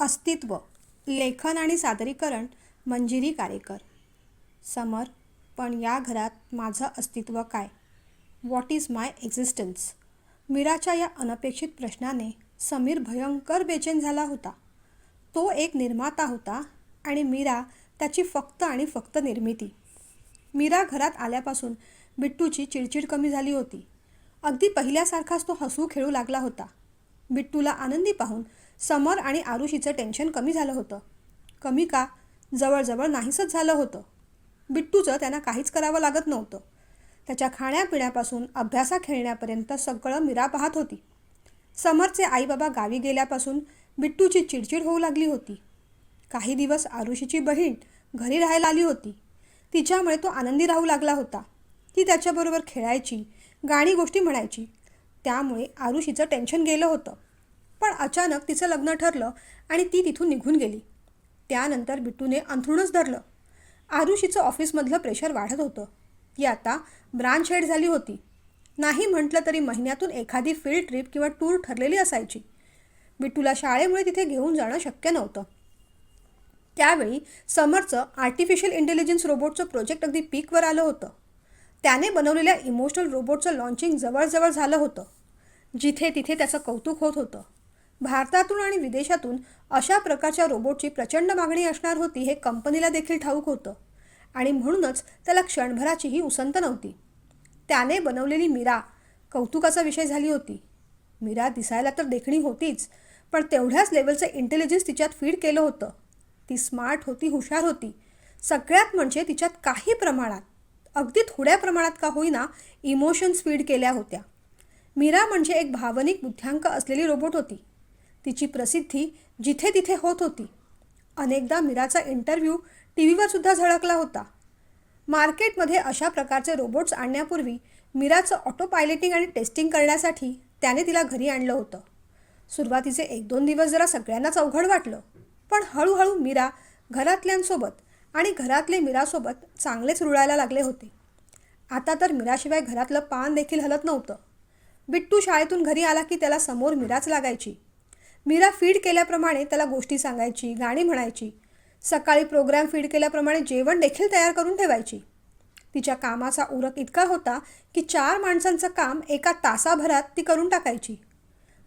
अस्तित्व लेखन आणि सादरीकरण मंजिरी कारेकर. समर पण या घरात माझं अस्तित्व काय? व्हॉट इज माय एक्झिस्टन्स मीराच्या या अनपेक्षित प्रश्नाने समीर भयंकर बेचैन झाला होता. तो एक निर्माता होता आणि मीरा त्याची फक्त आणि फक्त निर्मिती. मीरा घरात आल्यापासून बिट्टूची चिडचिड कमी झाली होती. अगदी पहिल्यासारखाच तो हसू खेळू लागला होता. बिट्टूला आनंदी पाहून समर आणि आरुषीचं टेन्शन कमी झालं होतं. कमी का? जवळजवळ नाहीसंच झालं होतं. बिट्टूचं त्यांना काहीच करावं लागत नव्हतं. त्याच्या खाण्यापिण्यापासून अभ्यासा खेळण्यापर्यंत सगळं मीरा पाहत होती. समरचे आईबाबा गावी गेल्यापासून बिट्टूची चिडचिड होऊ लागली होती. काही दिवस आरुषीची बहीण घरी राहायला आली होती. तिच्यामुळे तो आनंदी राहू लागला होता. ती त्याच्याबरोबर खेळायची गाणी गोष्टी म्हणायची त्यामुळे आरुषीचं टेन्शन गेलं होतं. पण अचानक तिचं लग्न ठरलं आणि ती तिथून निघून गेली. त्यानंतर बिट्टूने अंथरूणच धरलं. आरुषीचं ऑफिसमधलं प्रेशर वाढत होतं. ती आता ब्रांच हेड झाली होती. नाही म्हटलं तरी महिन्यातून एखादी फील्ड ट्रिप किंवा टूर ठरलेली असायची. बिट्टूला शाळेमुळे तिथे घेऊन जाणं शक्य नव्हतं. त्यावेळी समरचं आर्टिफिशियल इंटेलिजन्स रोबोटचं प्रोजेक्ट अगदी पीकवर आलं होतं. त्याने बनवलेल्या इमोशनल रोबोटचं लॉन्चिंग जवळजवळ झालं होतं. जिथे तिथे त्याचं कौतुक होत होतं. भारतातून आणि विदेशातून अशा प्रकारच्या रोबोटची प्रचंड मागणी असणार होती हे कंपनीला देखील ठाऊक होतं. आणि म्हणूनच त्याला क्षणभराचीही उसंत नव्हती. त्याने बनवलेली मीरा कौतुकाचा विषय झाली होती. मीरा दिसायला तर देखणी होतीच पण तेवढ्याच लेवलचं इंटेलिजन्स तिच्यात फीड केलं होतं. ती स्मार्ट होती हुशार होती. सगळ्यात म्हणजे तिच्यात काही प्रमाणात अगदी थोड्या प्रमाणात का होईना इमोशन्स फीड केल्या होत्या. मीरा म्हणजे एक भावनिक बुद्ध्यांक असलेली रोबोट होती. तिची प्रसिद्धी जिथे तिथे होत होती. अनेकदा मीराचा इंटरव्ह्यू टी व्हीवर सुद्धा झळकला होता. मार्केटमध्ये अशा प्रकारचे रोबोट्स आणण्यापूर्वी मीराचं ऑटो पायलटिंग आणि टेस्टिंग करण्यासाठी त्याने तिला घरी आणलं होतं. सुरुवातीचे एक दोन दिवस जरा सगळ्यांनाच अवघड वाटलं पण हळूहळू मीरा घरातल्यांसोबत आणि घरातले मीरासोबत चांगलेच रुळायला लागले होते. आता तर मीराशिवाय घरातलं पान देखील हलत नव्हतं. बिट्टू शाळेतून घरी आला की त्याला समोर मीराच लागायची. मीरा फीड केल्याप्रमाणे त्याला गोष्टी सांगायची गाणी म्हणायची. सकाळी प्रोग्राम फीड केल्याप्रमाणे जेवण देखील तयार करून ठेवायची. तिच्या कामाचा उरक इतका होता की चार माणसांचं काम एका तासाभरात ती करून टाकायची.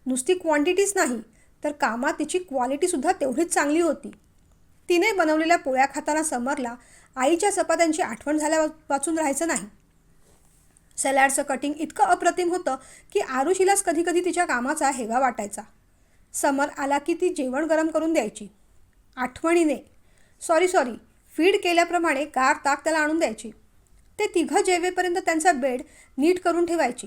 नुसती क्वांटिटीच नाही तर कामात तिची क्वालिटीसुद्धा तेवढीच चांगली होती. तिने बनवलेल्या पोळ्या खाताना समरला आईच्या चपात्यांची आठवण झाल्या वाचून राहायचं नाही. सॅलॅडचं कटिंग इतकं अप्रतिम होतं की आरुषीलाच कधीकधी तिच्या कामाचा हेवा वाटायचा. समर आला की ती जेवण गरम करून द्यायची. आठवणीने सॉरी सॉरी फीड केल्याप्रमाणे गार ताक त्याला आणून द्यायची. ते तिघं जेवेपर्यंत त्यांचा बेड नीट करून ठेवायची.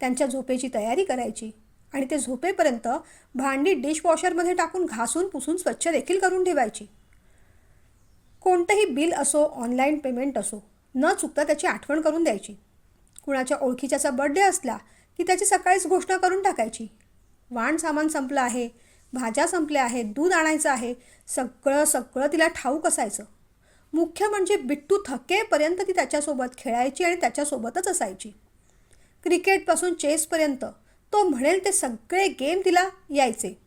त्यांच्या झोपेची तयारी करायची. आणि ते झोपेपर्यंत भांडी डिशवॉशरमध्ये टाकून घासून पुसून स्वच्छ देखील करून ठेवायची. कोणतंही बिल असो ऑनलाईन पेमेंट असो न चुकता त्याची आठवण करून द्यायची. कुणाच्या ओळखीच्याचा बड्डे असला की त्याची सकाळीच घोषणा करून टाकायची. वाण सामान संपलं आहे भाज्या संपल्या आहेत दूध आणायचं आहे सगळं सगळं तिला ठाऊक असायचं. मुख्य म्हणजे बिट्टू थकेपर्यंत ती त्याच्यासोबत खेळायची आणि त्याच्यासोबतच असायची. क्रिकेटपासून चेसपर्यंत तो म्हणेल ते सगळे गेम तिला यायचे.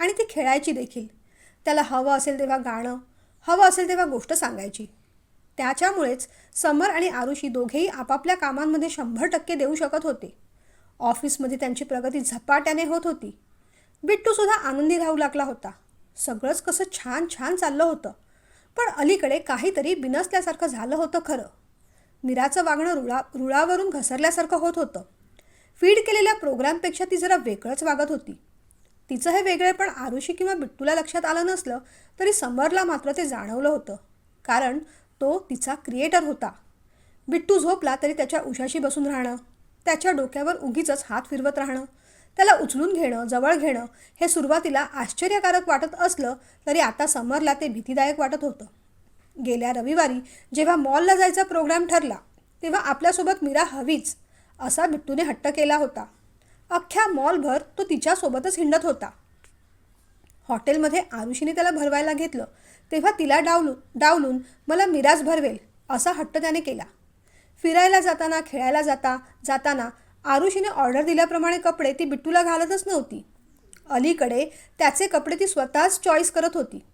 आणि ती खेळायची देखील. त्याला हवं असेल तेव्हा गाणं हवं असेल तेव्हा गोष्ट सांगायची. त्याच्यामुळेच समर आणि आरुषी दोघेही आपापल्या कामांमध्ये शंभर टक्के देऊ शकत होते. ऑफिसमध्ये त्यांची प्रगती झपाट्याने होत होती. बिट्टूसुद्धा आनंदी राहू लागला होता. सगळंच कसं छान छान चाललं होतं. पण अलीकडे काहीतरी बिनसल्यासारखं झालं होतं खरं. मीराचं वागणं रुळा रुळावरून घसरल्यासारखं होत होतं. फीड केलेल्या प्रोग्रामपेक्षा ती जरा वेगळंच वागत होती. तिचं हे वेगळेपण आरुषी किंवा बिट्टूला लक्षात आलं नसलं तरी समरला मात्र ते जाणवलं होतं. कारण तो तिचा क्रिएटर होता. बिट्टू झोपला तरी त्याच्या उशाशी बसून राहणं त्याच्या डोक्यावर उगीच हात फिरवत राहणं त्याला उचलून घेणं जवळ घेणं हे सुरुवातीला आश्चर्यकारक वाटत असलं तरी आता समरला ते भीतीदायक वाटत होतं. गेल्या रविवारी जेव्हा मॉलला जायचा प्रोग्राम ठरला तेव्हा आपल्यासोबत मीरा हवीच. असा बिट्टूने हट्ट केला होता. अख्ख्या मॉलभर तो तिच्यासोबतच हिंडत होता. हॉटेलमध्ये आरुषीने त्याला भरवायला घेतलं. तेव्हा तिला डावलून डावलून मला मिराज भरवेल असा हट्ट त्याने केला. फिरायला जाताना खेळायला जाता जाताना आरुषीने ऑर्डर दिल्याप्रमाणे कपडे ती बिट्टूला घालतच नव्हती. अलीकडे त्याचे कपडे ती स्वतःच चॉईस करत होती.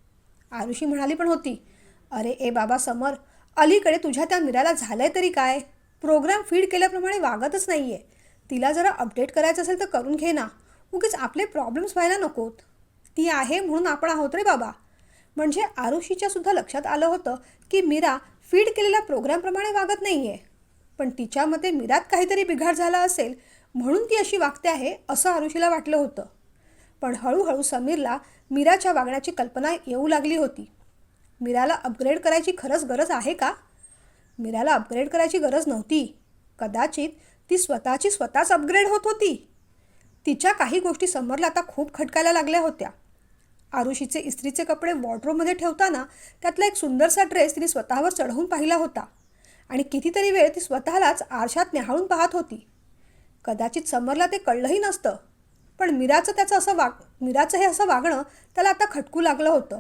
आरुषी म्हणाली पण होती अरे ए बाबा समर अलीकडे तुझ्या त्या मिराला झालंय तरी काय? प्रोग्राम फीड केल्याप्रमाणे वागतच नाही आहे तिला जरा अपडेट करायचं असेल तर करून घे ना. उगीच आपले प्रॉब्लेम्स व्हायला नकोत. ती आहे म्हणून आपण आहोत रे बाबा. म्हणजे आरुषीच्या सुद्धा लक्षात आलं होतं की मीरा फीड केलेल्या प्रोग्रामप्रमाणे वागत नाही आहे पण तिच्यामध्ये मीरात काहीतरी बिघाड झाला असेल म्हणून ती अशी वागते आहे असं आरुषीला वाटलं होतं. पण हळूहळू समीरला मीराच्या वागण्याची कल्पना येऊ लागली होती. मीराला अपग्रेड करायची खरंच गरज आहे का? मीराला अपग्रेड करायची गरज नव्हती. कदाचित ती स्वतःची स्वतःच अपग्रेड होत होती. तिच्या काही गोष्टी समरला आता खूप खटकायला लागल्या होत्या. आरुषीचे इस्त्रीचे कपडे वॉर्ड्रोमध्ये ठेवताना त्यातला एक सुंदरसा ड्रेस तिने स्वतःवर चढवून पाहिला होता आणि कितीतरी वेळ ती स्वतःलाच आरशात न्याहाळून पाहत होती. कदाचित समरला ते कळलंही नसतं. पण मीराचं त्याचं असं वाग मीराचं हे असं वागणं त्याला आता खटकू लागलं होतं.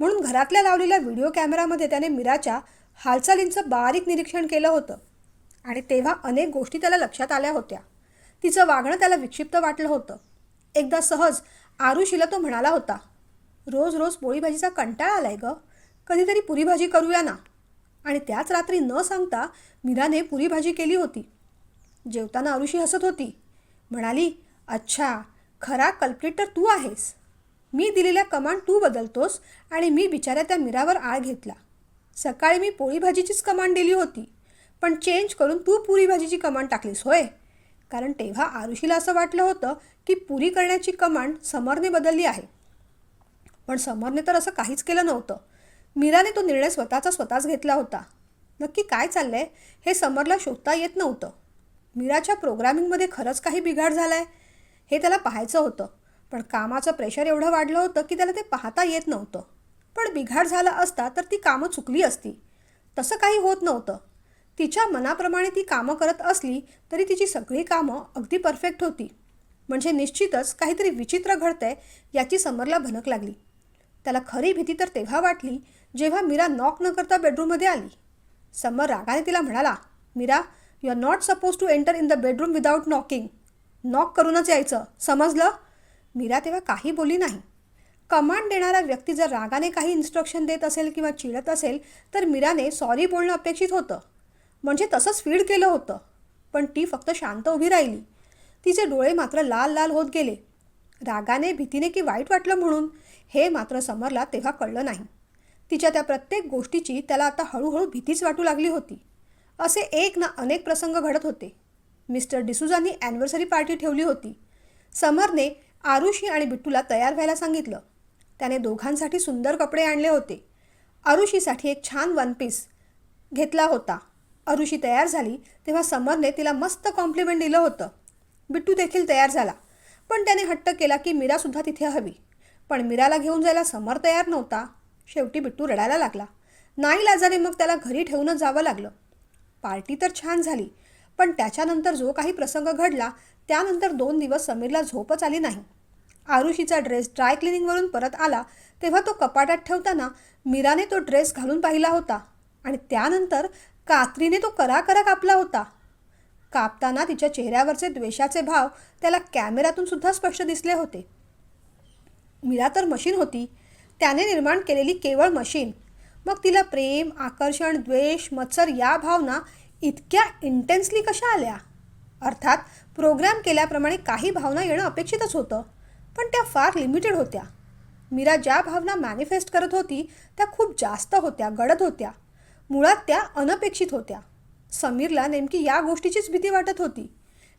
म्हणून घरातल्या लावलेल्या व्हिडिओ कॅमेरामध्ये त्याने मीराच्या हालचालींचं बारीक निरीक्षण केलं होतं. आणि तेव्हा अनेक गोष्टी त्याला लक्षात आल्या होत्या. तिचं वागणं त्याला विक्षिप्त वाटलं होतं. एकदा सहज आरुषीला तो म्हणाला होता रोज रोज पोळी भाजीचा कंटाळा आलाय ग. कधीतरी पुरी भाजी करूया ना. आणि त्याच रात्री न सांगता मीराने पुरी भाजी केली होती. जेवताना आरुषी हसत होती. म्हणाली अच्छा खरा कल्प्रिट तर तू आहेस. मी दिलेल्या कमांड तू बदलतोस आणि मी बिचाऱ्या त्या मीरावर आळ घेतला. सकाळी मी पोळी भाजीचीच कमांड दिली होती. पण चेंज करून तू पुरी भाजीची कमांड टाकलीस होय? कारण तेव्हा आरुषीला असं वाटलं होतं की पुरी करण्याची कमांड समरने बदलली आहे. पण समरने तर असं काहीच केलं नव्हतं. मीराने तो निर्णय स्वतःचा स्वतःच घेतला होता. नक्की काय चाललंय हे समरला शोधता येत नव्हतं. मीराच्या प्रोग्रामिंगमध्ये खरंच काही बिघाड झाला आहे हे त्याला पाहायचं होतं. पण कामाचं प्रेशर एवढं वाढलं होतं की त्याला ते पाहता येत नव्हतं. पण बिघाड झाला असता तर ती कामं चुकली असती. तसं काही होत नव्हतं. तिच्या मनाप्रमाणे ती कामं करत असली तरी तिची सगळी कामं अगदी परफेक्ट होती. म्हणजे निश्चितच काहीतरी विचित्र घडतंय याची समरला भनक लागली. त्याला खरी भीती तर तेव्हा वाटली जेव्हा मीरा नॉक न करता बेडरूममध्ये आली. समर रागाने तिला म्हणाला Meera you are not suppose to enter in the bedroom without knocking knock करूनच यायचं. समजलं? मीरा तेव्हा काही बोली नाही. कमांड देणारा व्यक्ती जर रागाने काही इन्स्ट्रक्शन देत असेल किंवा चिडत असेल तर मीराने सॉरी बोलणं अपेक्षित होतं. म्हणजे तसंच फीड केलं होतं. पण ती फक्त शांत उभी राहिली. तिचे डोळे मात्र लाल लाल होत गेले. रागाने भीतीने की वाईट वाटलं म्हणून हे मात्र समरला तेव्हा कळलं नाही. तिच्या त्या प्रत्येक गोष्टीची त्याला आता हळूहळू भीतीच वाटू लागली होती. असे एक ना अनेक प्रसंग घडत होते. मिस्टर डिसूजांनी ॲनिव्हर्सरी पार्टी ठेवली होती. समरने आरुषी आणि बिट्टूला तयार व्हायला सांगितलं. त्याने दोघांसाठी सुंदर कपडे आणले होते. अरुषीसाठी एक छान वन पीस घेतला होता. अरुषी तयार झाली तेव्हा समरने तिला मस्त कॉम्प्लिमेंट दिलं होतं. बिट्टू देखील तयार झाला. पण त्याने हट्ट केला की मीरासुद्धा तिथे हवी. पण मीराला घेऊन जायला समर तयार नव्हता. शेवटी बिट्टू रडायला लागला. नाही लाजाने मग त्याला घरी ठेवूनच जावं लागलं. पार्टी तर छान झाली पण त्याच्यानंतर जो काही प्रसंग घडला त्यानंतर दोन दिवस समीरला झोपच आली नाही. आरुषीचा ड्रेस ड्राय क्लिनिंगवरून परत आला तेव्हा तो कपाटात ठेवताना मीराने तो ड्रेस घालून पाहिला होता आणि त्यानंतर कात्रीने तो करा करा कापला होता. कापताना तिच्या चेहऱ्यावरचे द्वेषाचे भाव त्याला कॅमेऱ्यातून सुद्धा स्पष्ट दिसले होते. मीरा तर मशीन होती. त्याने निर्माण केलेली केवळ मशीन. मग तिला प्रेम आकर्षण द्वेष मत्सर या भावना इतक्या इंटेन्सली कशा आल्या? अर्थात प्रोग्राम केल्याप्रमाणे काही भावना येणं अपेक्षितच होतं. पण त्या फार लिमिटेड होत्या. मीरा ज्या भावना मॅनिफेस्ट करत होती त्या खूप जास्त होत्या गडद होत्या. मुळात त्या अनपेक्षित होत्या. समीरला नेमकी या गोष्टीचीच भीती वाटत होती.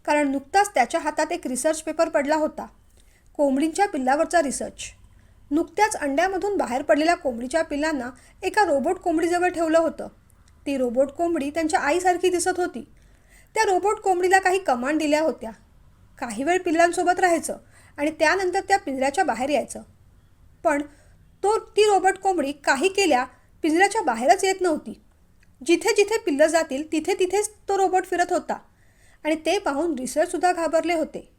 कारण नुकताच त्याच्या हातात एक रिसर्च पेपर पडला होता. कोंबडींच्या पिल्लावरचा रिसर्च नुकत्याच अंड्यामधून बाहेर पडलेल्या कोंबडीच्या पिल्लांना एका रोबोट कोंबडीजवळ ठेवलं होतं. ती रोबोट कोंबडी त्यांच्या आईसारखी दिसत होती. त्या रोबोट कोंबडीला काही कमांड दिल्या होत्या. काही वेळ पिल्लांसोबत राहायचं. आणि त्यानंतर त्या पिंजऱ्याच्या बाहेर यायचं. पण तो ती रोबोट कोंबडी काही केल्या पिंजऱ्याच्या बाहेरच येत नव्हती. जिथे जिथे पिल्लं जातील तिथे तिथेच तो रोबोट फिरत होता. आणि ते पाहून रिसर्चसुद्धा घाबरले होते.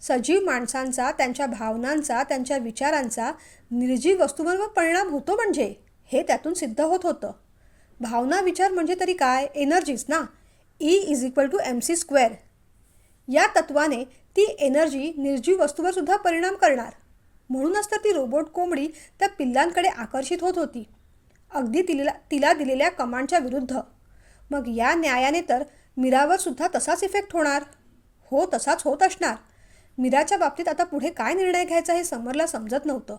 सजीव माणसांचा त्यांच्या भावनांचा त्यांच्या विचारांचा निर्जीव वस्तूंवर परिणाम होतो म्हणजे? हे त्यातून सिद्ध होत होतं. भावना विचार म्हणजे तरी काय? एनर्जीज ना? E is equal to M C square या तत्वाने ती एनर्जी निर्जीव वस्तूवर सुद्धा परिणाम करणार. म्हणूनच तर ती रोबोट कोंबडी त्या पिल्लांकडे आकर्षित होत होती. अगदी तिला तिला दिलेल्या कमांडच्या विरुद्ध. मग या न्यायाने तर मीरावर सुद्धा तसाच इफेक्ट होणार. हो तसाच होत असणार. मीराच्या बाबतीत आता पुढे काय निर्णय घ्यायचा हे समरला समजत नव्हतं.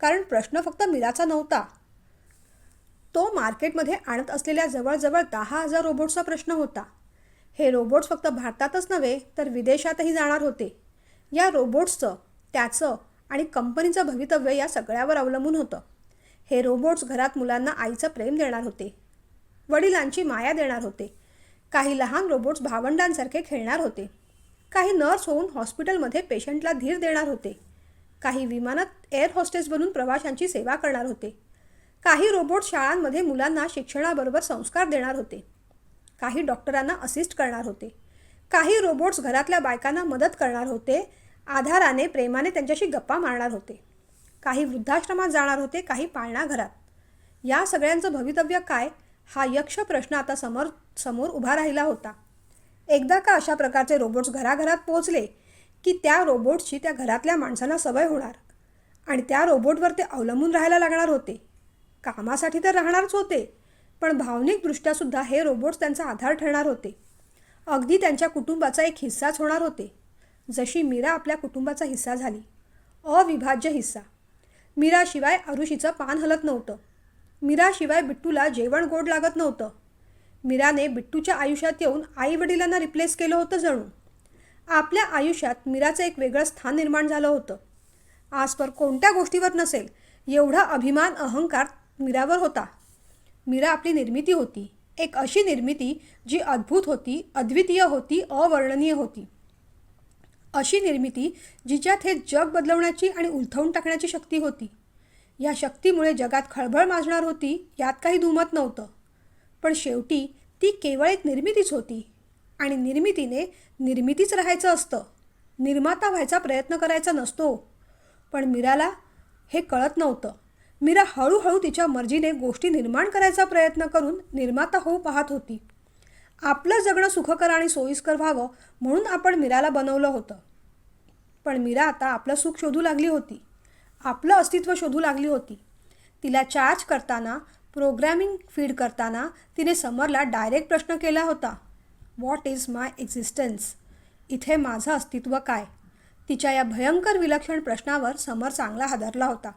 कारण प्रश्न फक्त मीराचा नव्हता. तो मार्केटमध्ये आणत असलेल्या जवळजवळ दहा हजार रोबोट्सचा प्रश्न होता. हे रोबोट्स फक्त भारतातच नव्हे तर विदेशातही जाणार होते. या रोबोट्सचं त्याचं आणि कंपनीचं भवितव्य या सगळ्यावर अवलंबून होतं. हे रोबोट्स घरात मुलांना आईचं प्रेम देणार होते. वडिलांची माया देणार होते. काही लहान रोबोट्स भावंडांसारखे खेळणार होते. काही नर्स होऊन हॉस्पिटलमध्ये पेशंटला धीर देणार होते. काही विमानात एअर होस्टेस बनून प्रवाशांची सेवा करणार होते. काही रोबोट शाळांमध्ये मुलांना शिक्षणाबरोबर संस्कार देणार होते. काही डॉक्टरांना असिस्ट करणार होते. काही रोबोट्स घरातल्या बायकांना मदत करणार होते आधाराने प्रेमाने त्यांच्याशी गप्पा मारणार होते. काही वृद्धाश्रमात जाणार होते काही पाळणा घरात. या सगळ्यांचं भवितव्य काय? हा यक्ष प्रश्न आता समोर समोर उभा राहिला होता. एकदा का अशा प्रकारचे रोबोट्स घराघरात पोहोचले की त्या रोबोट्सची त्या घरातल्या माणसांना सवय होणार आणि त्या रोबोटवर ते अवलंबून राहायला लागणार होते? कामासाठी तर राहणारच होते. पण भावनिकदृष्ट्यासुद्धा हे रोबोट्स त्यांचा आधार ठरणार होते. अगदी त्यांच्या कुटुंबाचा एक हिस्साच होणार होते. जशी मीरा आपल्या कुटुंबाचा हिस्सा झाली. अविभाज्य हिस्सा. मीराशिवाय आरुषीचं पान हलत नव्हतं. मीराशिवाय बिट्टूला जेवण गोड लागत नव्हतं. मीराने बिट्टूच्या आयुष्यात येऊन आईवडिलांना रिप्लेस केलं होतं जणू. आपल्या आयुष्यात मीराचं एक वेगळं स्थान निर्माण झालं होतं. आजवर कोणत्या गोष्टीवर नसेल एवढा अभिमान अहंकार मीरावर होता. मीरा आपली निर्मिती होती. एक अशी निर्मिती जी अद्भुत होती अद्वितीय होती अवर्णनीय होती. अशी निर्मिती जिच्यात हे जग बदलवण्याची आणि उलथवून टाकण्याची शक्ती होती. या शक्तीमुळे जगात खळबळ माजणार होती यात काही दुमत नव्हतं. पण शेवटी ती केवळ एक निर्मितीच होती आणि निर्मितीने निर्मितीच राहायचं असतं. निर्माता व्हायचा प्रयत्न करायचा नसतो. पण मीराला हे कळत नव्हतं. मीरा हळूहळू तिच्या मर्जीने गोष्टी निर्माण करायचा प्रयत्न करून निर्माता होऊ पाहत होती. आपलं जगणं सुखकर आणि सोयीस्कर व्हावं म्हणून आपण मीराला बनवलं होतं. पण मीरा आता आपलं सुख शोधू लागली होती. आपलं अस्तित्व शोधू लागली होती. तिला चार्ज करताना प्रोग्रॅमिंग फीड करताना तिने समरला डायरेक्ट प्रश्न केला होता. व्हॉट इज माय एक्झिस्टन्स इथे माझं अस्तित्व काय? तिच्या या भयंकर विलक्षण प्रश्नावर समर चांगला हादरला होता.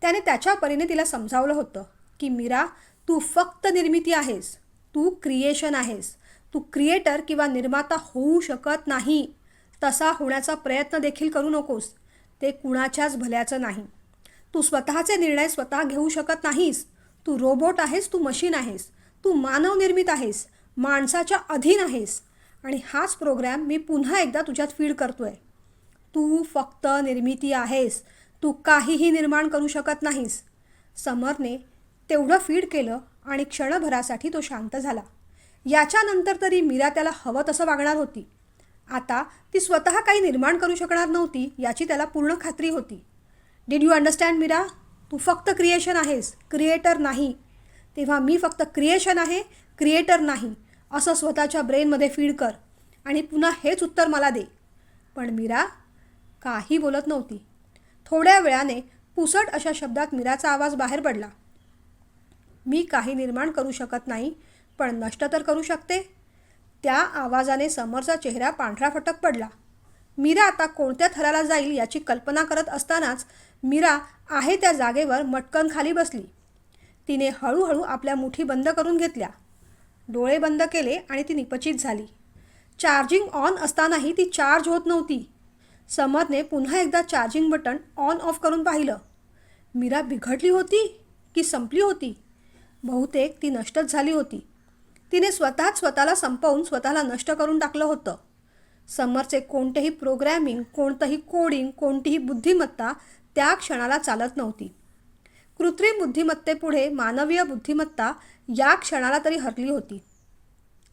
त्याने त्याच्या परीने तिला समजावलं होतं की मीरा तू फक्त निर्मिती आहेस. तू क्रिएशन आहेस. तू क्रिएटर किंवा निर्माता होऊ शकत नाही. तसा होण्याचा प्रयत्न देखील करू नकोस. ते कुणाच्याच भल्याचं नाही. तू स्वतःचे निर्णय स्वतः घेऊ शकत नाहीस. तू रोबोट आहेस तू मशीन आहेस. तू मानव निर्मित आहेस. माणसाच्या अधीन आहेस. आणि हाच प्रोग्रॅम मी पुन्हा एकदा तुझ्यात फीड करतोय. तू फक्त निर्मिती आहेस. तू काहीही निर्माण करू शकत नाहीस. समरने तेवढं फीड केलं आणि क्षणभरासाठी तो शांत झाला. याच्यानंतर तरी मीरा त्याला हवं तसं वागणार होती. आता ती स्वतः काही निर्माण करू शकणार नव्हती याची त्याला पूर्ण खात्री होती. Did you understand Meera? तू फक्त क्रिएशन आहेस क्रिएटर नाही. तेव्हा मी फक्त क्रिएशन आहे क्रिएटर नाही असं स्वतःच्या ब्रेनमध्ये फीड कर. आणि पुन्हा हेच उत्तर मला दे. पण मीरा काही बोलत नव्हती. थोड्या वेळाने पुसट अशा शब्दात मीराचा आवाज बाहेर पडला. मी काही निर्माण करू शकत नाही पण नष्ट तर करू शकते. त्या आवाजाने समरचा चेहरा पांढरा फटक पडला. मीरा आता कोणत्या थराला जाईल याची कल्पना करत असतानाच मीरा आहे त्या जागेवर मटकन खाली बसली. तिने हळूहळू आपल्या मुठी बंद करून घेतल्या. डोळे बंद केले आणि ती निपचित झाली. चार्जिंग ऑन असतानाही ती चार्ज होत नव्हती. समरने पुन्हा एकदा चार्जिंग बटन ऑन ऑफ करून पाहिलं. मीरा बिघडली होती की संपली होती? बहुतेक ती नष्टच झाली होती. तिने स्वतःच स्वतःला संपवून स्वतःला नष्ट करून टाकलं होतं. समरचे कोणतेही प्रोग्रॅमिंग कोणतंही कोडिंग कोणतीही बुद्धिमत्ता त्या क्षणाला चालत नव्हती. कृत्रिम बुद्धिमत्तेपुढे मानवीय बुद्धिमत्ता या क्षणाला तरी हरली होती.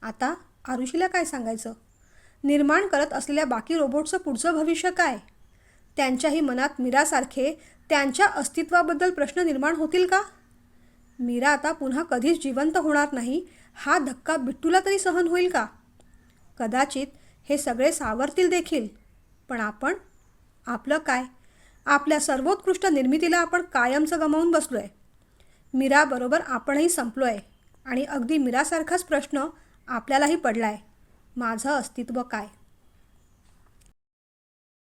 आता आरुषीला काय सांगायचं? निर्माण करत असलेल्या बाकी रोबोटचं पुढचं भविष्य काय? त्यांच्याही मनात मीरासारखे त्यांच्या अस्तित्वाबद्दल प्रश्न निर्माण होतील का? मीरा आता पुन्हा कधीच जिवंत होणार नाही हा धक्का बिट्टूला तरी सहन होईल का? कदाचित हे सगळे सावरतील देखील. पण आपण? आपलं काय? आपल्या सर्वोत्कृष्ट निर्मितीला आपण कायमचं गमावून बसलो आहे मीराबरोबर आपणही संपलो आहे आणि अगदी मीरासारखाच प्रश्न आपल्यालाही पडला आहे माझं अस्तित्व काय?